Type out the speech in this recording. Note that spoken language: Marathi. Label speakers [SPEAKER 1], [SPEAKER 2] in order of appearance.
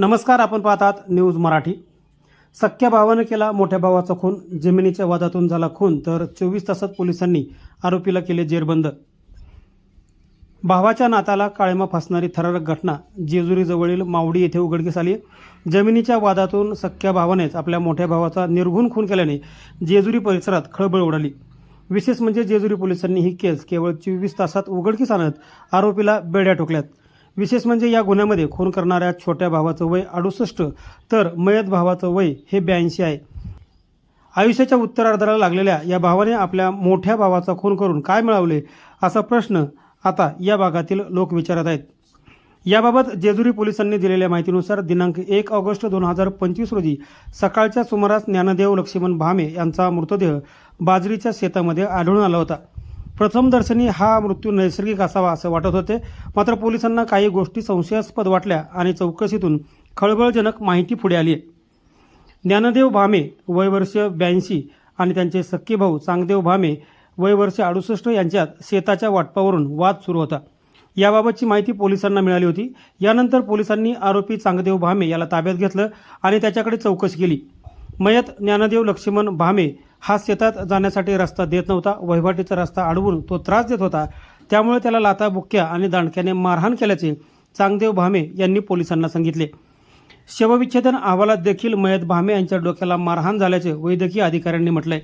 [SPEAKER 1] नमस्कार आपण पाहतात न्यूज मराठी. सख्या भावानं केला मोठ्या भावाचा खून. जमिनीच्या वादातून झाला खून तर चोवीस तासात पोलिसांनी आरोपीला केले जेरबंद. भावाच्या नाताला काळेमा फासणारी थरारक घटना जेजुरीजवळील मावडी येथे उघडकीस आली जमिनीच्या वादातून सख्या भावानेच आपल्या मोठ्या भावाचा निर्घुण खून केल्याने जेजुरी परिसरात खळबळ उडाली. विशेष म्हणजे जेजुरी पोलिसांनी ही केस केवळ चोवीस तासात उघडकीस आणत आरोपीला बेड्या ठोकल्यात. विशेष म्हणजे या गुन्ह्यामध्ये खून करणाऱ्या छोट्या भावाचं वय अडुसष्ट तर मयत भावाचं वय हे ब्याऐंशी आहे. आयुष्याच्या उत्तरार्धाला लागलेल्या या भावाने आपल्या मोठ्या भावाचा खून करून काय मिळवले असा प्रश्न आता या भागातील लोक विचारत आहेत. याबाबत जेजुरी पोलिसांनी दिलेल्या माहितीनुसार दिनांक एक ऑगस्ट दोन हजार पंचवीस रोजी सकाळच्या सुमारास ज्ञानदेव लक्ष्मण भामे यांचा मृतदेह बाजरीच्या शेतामध्ये आढळून आला होता. प्रथमदर्शनी हा मृत्यू नैसर्गिक असावा असं वाटत होते. मात्र पोलिसांना काही गोष्टी संशयास्पद वाटल्या आणि चौकशीतून खळबळजनक माहिती पुढे आली आहे. ज्ञानदेव भामे वयवर्ष ब्याऐंशी आणि त्यांचे सख्खे भाऊ चांगदेव भामे वयवर्ष अडुसष्ट यांच्यात शेताच्या वाटपावरून वाद सुरू होता. याबाबतची माहिती पोलिसांना मिळाली होती. यानंतर पोलिसांनी आरोपी चांगदेव भामे याला ताब्यात घेतलं आणि त्याच्याकडे चौकशी केली. मयत ज्ञानदेव लक्ष्मण भामे हा शेतात जाण्यासाठी रस्ता देत नव्हता. वहिवाटीचा रस्ता अडवून तो त्रास देत होता. त्यामुळे त्याला लाता बुक्क्या आणि दांडक्याने मारहाण केल्याचे चांगदेव भामे यांनी पोलिसांना सांगितले. शवविच्छेदन अहवालात देखील मयत भामे यांच्या डोक्याला मारहाण झाल्याचे वैद्यकीय अधिकाऱ्यांनी म्हटलंय.